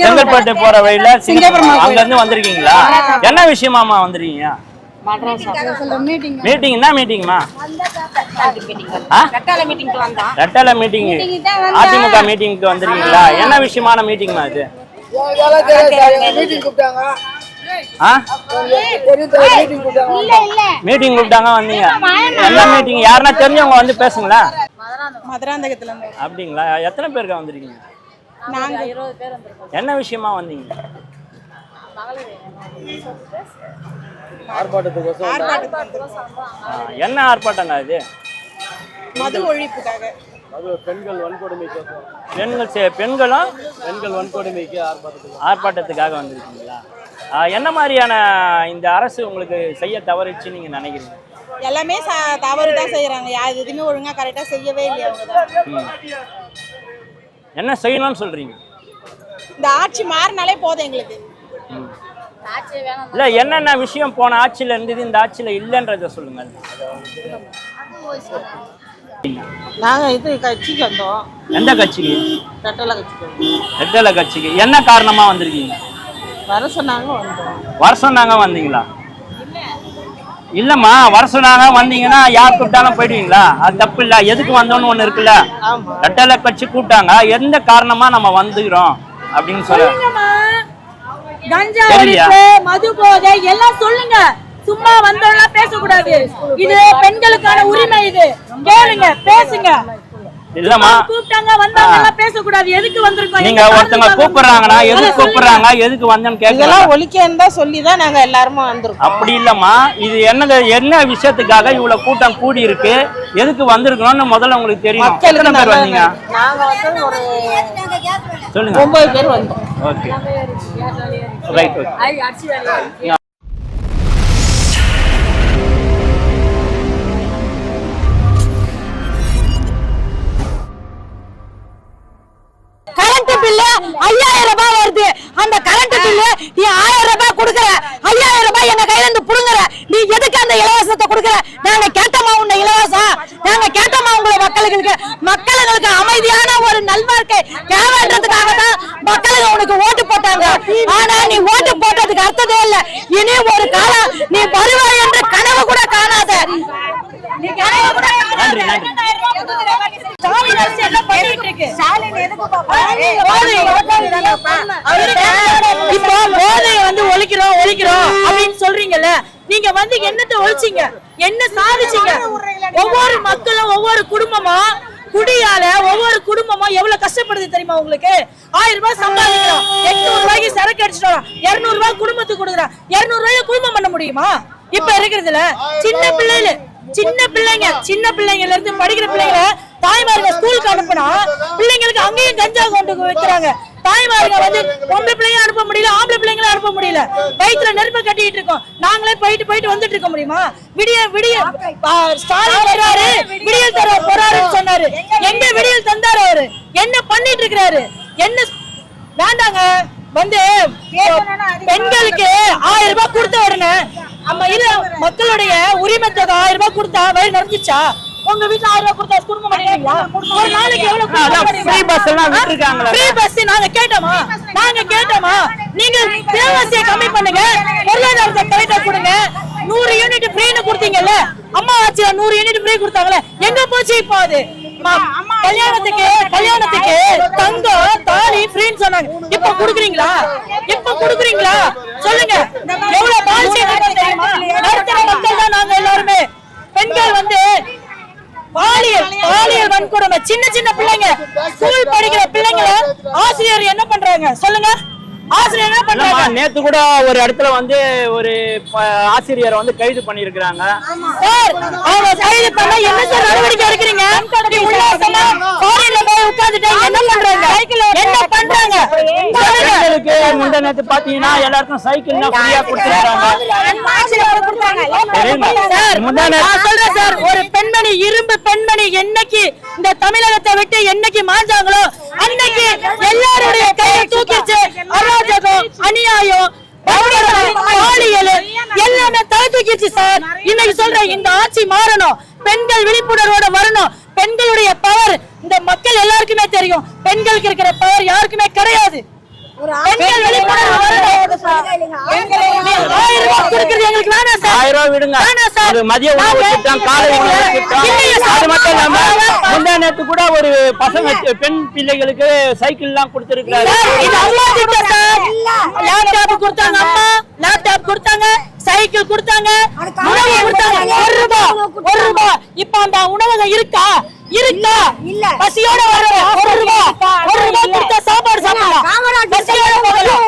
செங்கல்பட்டு போற வழியில சிங்கப்பெருமாள் கோயில். அங்க இருந்து வந்திருக்கீங்களா? என்ன விஷயமாமா வந்திருக்கீங்க? மீட்டிங் மீட்டிங் என்ன மீட்டிங்மா ரெட்டால மீட்டிங் அதிமுக மீட்டிங்க்கு வந்திருக்கீங்களா? என்ன விஷயமான மீட்டிங்மா இது மீட்டிங் கூப்பிட்டாங்க. வந்தீங்க. என்ன மீட்டிங் யாருன்னா தெரிஞ்சவங்க வந்து பேசுங்களேன். மதுராந்தகத்துல அப்படிங்களா? எத்தனை பேருக்கு வந்திருக்கீங்க? நாங்க என்ன விஷயமா வந்தீங்க? ஆர்ப்பாட்டத்துக்கு ஆர்ப்பாட்டத்துக்கு வந்திருக்கோம். ஆ, என்ன ஆர்ப்பாட்டங்க இது? மது ஒழிப்புக்காக. பெண்கள் வன்கொடுமைக்கு பெண்கள் சே- பெண்களும் பெண்கள் வன்கொடுமைக்கு ஆர்ப்பாட்டத்துக்கு. ஆர்ப்பாட்டத்துக்காக வந்திருக்கீங்களா? என்ன மாதிரியான இந்த அரசு உங்களுக்கு செய்ய தவறுச்சு நீங்க நினைக்கிறீங்க? எல்லாமே தவறு தான் செய்யறாங்க யார் எதுவுமே ஒழுங்கா கரெக்டா செய்யவே இல்லையா அவங்க. என்ன செய்யணும்னு சொல்றீங்க? இந்த ஆட்சி மாறினாலே போதும் எங்களுக்கு. ம். இல்ல என்னென்ன விஷயம் போன ஆட்சியில இருந்தது இந்த ஆட்சியில இல்லைன்றத சொல்லுங்க நாங்க இது கட்சிக்கு வந்தோம். எந்த கட்சிக்கு? ரெட்டலை கட்சிக்கு ரெட்டல கட்சிக்கு. என்ன காரணமா வந்திருக்கீங்க? வர சொன்னாங்க வந்தோம். வர சொன்னாங்க வந்தீங்களா? இல்லம்மா வர சொன்னாங்க வந்தீங்கன்னா யார் கூப்பிட்டாலும் போயிடுவீங்களா? அது தப்பு இல்ல எதுக்கு வந்தோம்னு ஒண்ணு இருக்குல்ல? ரெட்டல கட்சி கூப்பிட்டாங்க. எந்த காரணமா நம்ம வந்துக்கிறோம்? அப்படின்னு சொல்ல. கஞ்சா? ஒழிப்பு மது போதை எல்லாம் சொல்லுங்க. சும்மா வந்தவங்களாம் பேசக்கூடாது. இது பெண்களுக்கான உரிமை இது. கேளுங்க பேசுங்க. இல்லம்மா கூப்பிட்டாங்க வந்தவங்க எல்லாம் பேசக்கூடாது. எதுக்கு வந்திருக்கோம்? நீங்க ஒருத்தங்க கூப்பிடுறாங்கன்னா எதுக்கு. கூப்பிடுறாங்க எதுக்கு வந்தேன்னு ஒழிக்கன்னு தான் சொல்லி தான் நாங்க எல்லாருமே வந்திருக்கோம். அப்படி இல்லம்மா. இது என்ன என்ன விஷயத்துக்காக இவ்வளவு கூட்டம் கூடி இருக்கு எதுக்கு வந்திருக்கணும்னு முதல்ல உங்களுக்கு தெரியும். எத்தனை பேர் வந்தீங்க? நாங்க வந்து ஒரு சொல்லுங்க. ஒன்பது பேர் வந்தோம். ஓகே. ரைட் ஓகே பில்லு ஐயாயிரம் ரூபாய் வருது. அந்த கரண்ட் பில்லு நீ ஆயிரம் ரூபாய் கொடுக்குற. ஐயாயிரம் ரூபாய் எங்க கையில இருந்து புடுங்குற. நீ எதுக்கு அந்த இலவசத்தை கொடுக்குற? நாங்க கேட்டோமா உன்னை இலவசம்? நாங்க கேட்டோமா உங்களை மக்களுக்கு? மக்களுங்களுக்கு அமைதியான ஒரு நல்வாழ்க்கை தேவைன்றதுக்காக தான் மக்களுக்கு உனக்கு ஓட்டு போட்டாங்க. ஆனா நீ ஓட்டு போட்டதுக்கு அர்த்தமே இல்ல. இனி ஒரு காலம் நீ வருவாய் என்று கனவு கூட காணாத. நீ கனவு கூட இப்போ போதைய வந்து ஒழிக்கிறோம் ஒழிக்கிறோம் அப்படின்னு சொல்றீங்கல்ல? நீங்க வந்து என்னத்தை ஒழிச்சீங்க? என்ன சாதிச்சீங்க? ஒவ்வொரு மக்களும் ஒவ்வொரு குடும்பமும் குடியால ஒவ்வொரு குடும்பமும் எவ்வளவு கஷ்டப்படுது தெரியுமா உங்களுக்கு? ஆயிரம் ரூபாய் சம்பாதிக்கிறோம் எட்நூறு ரூபாய்க்கு சரக்கு அடிச்சிட்டு இருநூறு ரூபாய் குடும்பத்துக்கு கொடுக்குறோம் இருநூறு ரூபாய் குடும்பம் பண்ண முடியுமா? இப்ப இருக்கிறதுல சின்ன பிள்ளைல சின்ன பிள்ளைங்க சின்ன பிள்ளைங்கல இருந்து படிக்கிற பிள்ளைங்கள தாய்மாருங்க ஸ்கூலுக்கு அனுப்புனா பிள்ளைங்களுக்கு அங்கேயும் கஞ்சா கொண்டு வைக்கிறாங்க. தாய்மாருங்க வந்து பொம்பளை பிள்ளைங்க அனுப்ப முடியல ஆம்பளை பிள்ளைங்களும் அனுப்ப முடியல. வயிற்றுல நெருப்ப கட்டிட்டு இருக்கோம். நாங்களே போயிட்டு போயிட்டு வந்துட்டு இருக்க முடியுமா? விடிய விடிய ஸ்டாலின் வர்றாரு விடியல் தர போறாருன்னு சொன்னாரு. எங்க விடியல் தந்தாரு அவரு? என்ன பண்ணிட்டு இருக்கிறாரு? என்ன வேண்டாங்க. வந்து பெண்களுக்கு ஆயிரம் ரூபாய் கொடுத்த உடனே நம்ம இல்ல மக்களுடைய உரிமை தொகை ஆயிரம் ரூபாய் கொடுத்தா வயிறு நிறைஞ்சிச்சா? உங்க வீட்டுல ஆயிரம் ரூபாய் கொடுத்தா குடும்பம் பண்ணுவீங்களா ஒரு நாளைக்கு எவ்வளவு அதான் free bus எல்லாம் விட்டுருக்காங்களே. ஃப்ரீ பஸ் நாங்க கேட்டோமா நாங்க கேட்டோமா நீங்க விலைவாசியை கம்மி பண்ணுங்க பொருளாதாரத்தை கரெக்டா கொடுங்க நூறு யூனிட் ஃப்ரீன்னு கொடுத்தீங்கல்ல அம்மா ஆட்சியில நூறு யூனிட் ஃப்ரீ கொடுத்தாங்களே எங்க போச்சு இப்போ அது கல்யாணத்துக்கு கல்யாணத்துக்கு தங்கம் தாலி ஃப்ரீன்னு சொன்னாங்க இப்ப குடுக்குறீங்களா இப்ப குடுக்குறீங்களா சொல்லுங்க எவ்வளவு பாலிசி தெரியுமா நடுத்தர மக்கள் தான் நாங்க எல்லாருமே பெண்கள் வந்து பாலியல் பாலியல் வன்கொடுமை சின்ன சின்ன பிள்ளைங்க. ஸ்கூல் படிக்கிற பிள்ளைங்கள ஆசிரியர் என்ன பண்றாங்க? சொல்லுங்க. ஆசிரியர் என்ன பண்றாங்க? நேத்து கூட ஒரு இடத்துல வந்து ஒரு ஆசிரியரை வந்து கைது பண்ணியிருக்கிறாங்க. சார் அவங்க கைது பண்ணா என்ன சார் நடவடிக்கை எடுக்கிறீங்க? ஃபாரின்ல போய் உட்கார்ந்துட்டாங்க என்ன பண்றாங்க? என்ன பண்றாங்க? பெண்களுக்கு முந்த நேத்து பாத்தீங்கன்னா எல்லாருக்கும் சைக்கிள் ஃப்ரீயா கொடுத்துருக்காங்க. சார் நான் சொல்றேன் சார் ஒரு பெண்மணி இரும்பு பெண்மணி என்னைக்கு இந்த தமிழகத்தை விட்டு என்னைக்கு மாஞ்சாங்களோ அன்னைக்கு எல்லாருடைய கையை தூக்கிச்சு அராஜகம் அநியாயம் எல்லாமே தலை தூக்கிடுச்சு சார். இன்னைக்கு சொல்றேன் இந்த ஆட்சி மாறணும். பெண்கள் விழிப்புணர்வோட வரணும். பெண்களுடைய பவர் இந்த மக்கள் எல்லாருக்குமே தெரியும். பெண்களுக்கு இருக்கிற பவர் யாருக்குமே கிடையாது. ஆயிரம் ரூபாய் கொடுக்கறது எங்களுக்கு வேணாம் சார். ஆயிரம் ரூபாய் விடுங்க. மதிய உணவு திட்டம் காலை உணவு திட்டம். அது மட்டும் இல்லாம முந்தா நேத்து கூட ஒரு பசங்க பெண் பிள்ளைகளுக்கு சைக்கிள் எல்லாம் கொடுத்திருக்கிறாரு. சார், இது அம்மா திட்டம் சார். லேப்டாப் கொடுத்தாங்க அம்மா. லேப்டாப் கொடுத்தாங்க. சைக்கிள் கொடுத்தாங்க. உணவு கொடுத்தாங்க. ஒரு ரூபாய் ஒரு ரூபாய் இப்ப அந்த உணவகம் இருக்கா? இருக்கா? இல்ல. பசியோட வர்றோம் ஒரு ரூபாய் ஒரு ரூபாய் கொடுத்தா சாப்பாடு சாப்பிடலாம். பசியோட போகலாம்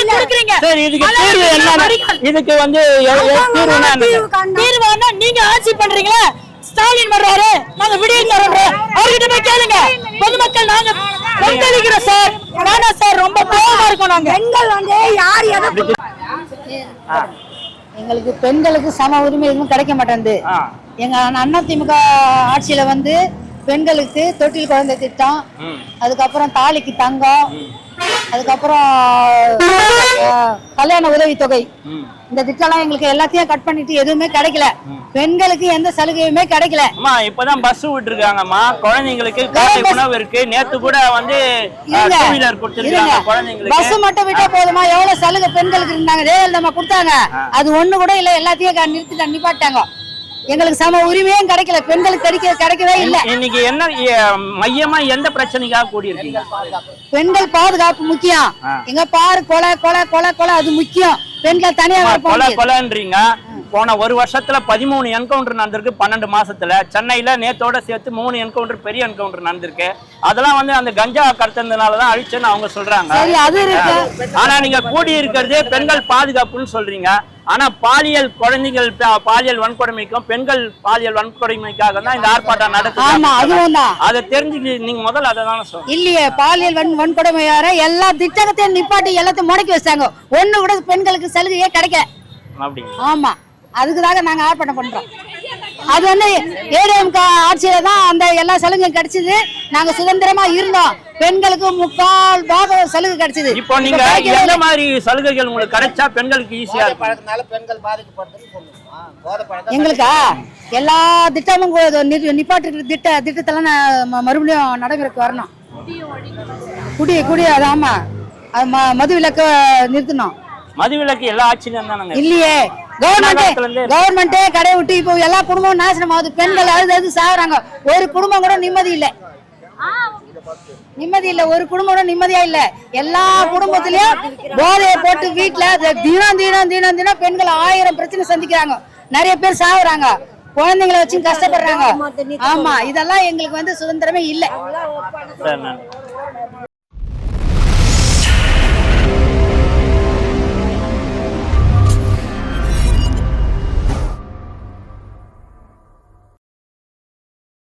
என்ன கொடுக்குறீங்க? சரி இதுக்கு தீர்வு என்ன இதுக்கு வந்து தீர்வுனா என்ன தீர்வானா நீங்க ஆட்சி பண்றீங்களா? ஸ்டாலின் வர்றாரு. நாங்க விடிய தரோம் அவர்கிட்ட போய் கேளுங்க. பொதுமக்கள் நாங்க கொந்தளிக்கிறோம் சார். வேணாம் சார் ரொம்ப கோவமா இருக்கோம் நாங்க. பெண்கள் வந்து யார் எதை எங்களுக்கு பெண்களுக்கு சம உரிமை எதுவும் கிடைக்க மாட்டேங்குது. ஆ, எங்க அண்ணா திமுக ஆட்சியில வந்து பெண்களுக்கு தொட்டில் குழந்தை திட்டம் அதுக்கப்புறம் தாலிக்கு தங்கம் அதுக்கப்புறம் கல்யாண உதவித்தொகை. இந்த திட்டம்லாம் எங்களுக்கு எல்லாத்தையும் கட் பண்ணிட்டு எதுவுமே கிடைக்கல. பெண்களுக்கு எந்த சலுகையுமே கிடைக்கல. அம்மா இப்பதான் பஸ் விட்டுருக்காங்கம்மா. குழந்தைங்களுக்கு காலை உணவு இருக்கு. நேத்து கூட வந்து பஸ் மட்டும் விட்டா போதுமா? எவ்வளவு சலுகை பெண்களுக்கு இருந்தாங்க? ஜெயலலிதா கொடுத்தாங்க. அது ஒண்ணு கூட இல்ல. எல்லாத்தையும் நிறுத்தி நிப்பாட்டாங்க. எங்களுக்கு சம உரிமையும் கிடைக்கல. பெண்களுக்கு கிடைக்க கிடைக்கவே இல்ல. இன்னைக்கு என்ன மையமா எந்த பிரச்சனைக்காக கூடி இருக்கீங்க பெண்கள் பாதுகாப்பு முக்கியம். எங்க பாரு கொலை கொலை கொலை கொலை அது முக்கியம். பெண்கள் தனியா வர போக கொலை. கொலைன்றீங்க. போன ஒரு வருஷத்துல பதிமூணு என்கவுண்டர் நடந்திருக்கு பன்னெண்டு மாசத்துல. சென்னையில நேத்தோட சேர்த்து மூணு என்கவுண்டர் பெரிய என்கவுண்டர் நடந்திருக்கு. அதெல்லாம் வந்து அந்த கஞ்சா கடத்தினதுனாலதான் அழிச்சுன்னு அவங்க சொல்றாங்க. சரி அது இருக்கு. ஆனா நீங்க கூடி இருக்கிறதே பெண்கள் பாதுகாப்புன்னு சொல்றீங்க. ஆனா பாலியல் குழந்தைகள் பாலியல் வன்கொடுமைக்கும் பெண்கள் பாலியல் வன்கொடுமைக்காக தான் இந்த ஆர்ப்பாட்டம் ஆமா நடக்குது தான் அதை தெரிஞ்சுக்கிட்டு நீங்க முதல்ல அதை தானே சொல்லுங்க இல்லையே பாலியல் வன் வன்கொடுமை வேற எல்லா திட்டத்தையும் நிப்பாட்டி எல்லாத்தையும் முடக்கி வச்சாங்க. ஒண்ணு கூட பெண்களுக்கு சலுகையே கிடைக்கல. அப்படிங்க ஆமா. அதுக்குதாக நாங்க ஆர்ப்பாட்டம் பண்றோம். அது வந்து ஏடிஎம்க ஆட்சியில தான் அந்த எல்லா சலுகையும் கிடைச்சது. நாங்க சுதந்திரமா இருந்தோம். பெண்களுக்கு முக்கால் பாக சலுகை கிடைச்சது. இப்போ நீங்க எந்த. மாதிரி சலுகைகள் உங்களுக்கு கிடைச்சா பெண்களுக்கு ஈஸியா பழக்கனால பெண்கள் பாதிக்கப்படுதுன்னு எங்களுக்கா? எல்லா திட்டமும் நிப்பாட்டு திட்ட திட்டத்தெல்லாம் மறுபடியும் நடைமுறைக்கு வரணும். குடி குடி அது ஆமா. அது ம- மது விலக்கு நிறுத்தணும். மதுவிலக்கு எல்லா ஆட்சியிலும் தானங்க? இல்லையே. கவர்மெண்ட் கவர்மெண்டே கடை விட்டு இப்போ எல்லா குடும்பமும் நாசனம் ஆகுது. பெண்கள் அழுது அழுது சாகுறாங்க. ஒரு குடும்பம் கூட நிம்மதி இல்ல. நிம்மதி இல்ல. ஒரு குடும்பம் கூட நிம்மதியா இல்ல. எல்லா குடும்பத்திலயும் போதையை போட்டு வீட்டுல தினம் தினம் தினம் தினம் பெண்கள் ஆயிரம் பிரச்சனை சந்திக்கிறாங்க. நிறைய பேர் சாகுறாங்க. குழந்தைங்களை வச்சு கஷ்டப்படுறாங்க. ஆமா இதெல்லாம் எங்களுக்கு வந்து சுதந்திரமே இல்ல.